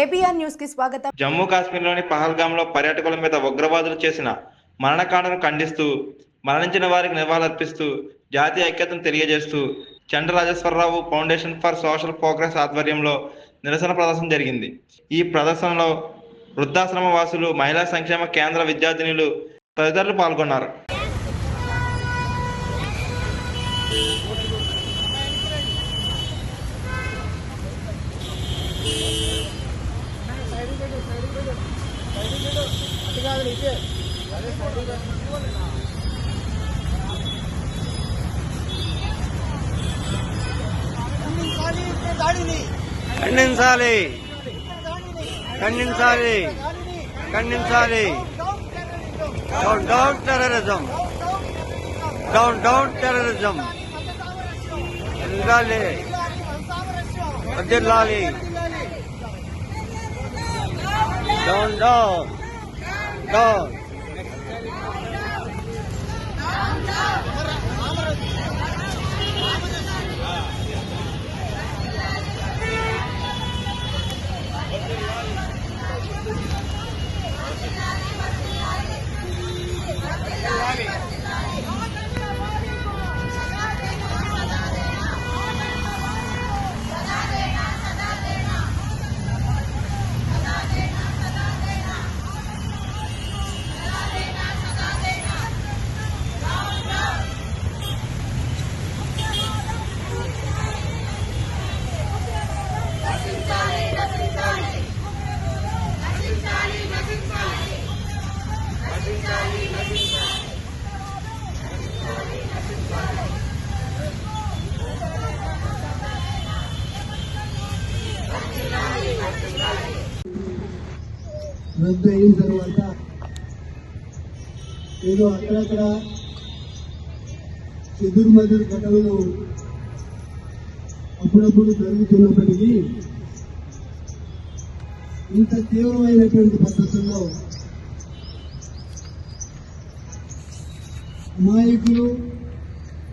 KBR న్యూస్కి స్వాగతం. జమ్మూ కాశ్మీర్లోని పహల్గాంలో పర్యాటకుల మీద ఉగ్రవాదులు చేసిన మరణకాండను ఖండిస్తూ మరణించిన వారికి నివాళులర్పిస్తూ జాతీయ ఐక్యతను తెలియజేస్తూ Chandra Rajeswara Rao foundation for social progress ఆధ్వర్యంలో నిరసన ప్రదర్శన జరిగింది. ఈ ప్రదర్శనలో వృద్ధాశ్రమ వాసులు మహిళా సంక్షేమ కేంద్ర విద్యార్థినులు తదితరులు పాల్గొన్నారు. ఖండించాలి ఖండించాలి ఖండించాలి down down terrorism down down terrorism వెళ్ళాలి వదిలాలి డౌన్ డౌన్ 하, రద్దు అయిన తర్వాత ఏదో అక్కడక్కడ చెదురుమదురు ఘటనలు అప్పుడప్పుడు జరుగుతున్నప్పటికీ ఇంత తీవ్రమైనటువంటి పద్ధతుల్లో అమాయకులు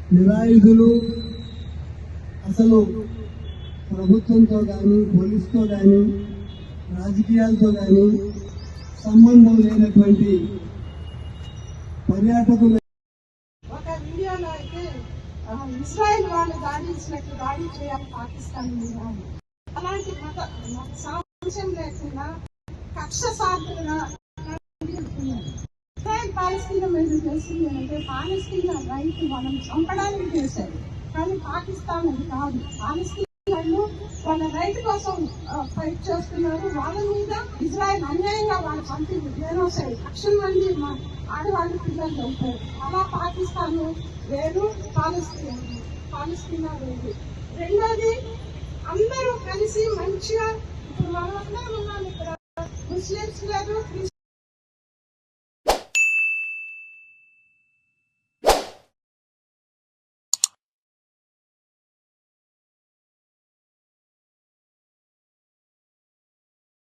నిరాయుధులు అసలు ప్రభుత్వంతో కానీ పోలీసుతో కానీ రాజకీయాలతో కానీ సంబంధం లేనటువంటి పర్యాటకులు ఒక వీడియోలో అయితే ఇస్రాయల్ వాళ్ళు దాడి ఇచ్చినట్టు దాడి చేయాలి పాకిస్తాన్ మీద అలాంటి మత మత లేకుండా కక్ష సాధన ఇజ్రాయెల్ పాలస్తీనా మీద చేసింది అంటే పాలస్తీనా రైతు మనం చంపడానికి చేశారు. కానీ పాకిస్తాన్ అది కాదు. పాలస్తీన్ వాళ్ళ రైతు కోసం ఫైట్ చేస్తున్నారు. వాళ్ళ మీద ఇజ్రాయెల్ అన్యాయంగా వాళ్ళు చంపింది జనోసైడ్ లక్షల మంది మా ఆడవాళ్ళు పిల్లలు చంపారు అలా పాకిస్తాన్ వేరు పాలస్తీనా పాలస్తీనా వేరు రెండోది అందరూ కలిసి మంచిగా ఇప్పుడు మనమందరం ఉన్నాం ఇక్కడ. ముస్లిమ్స్ గారు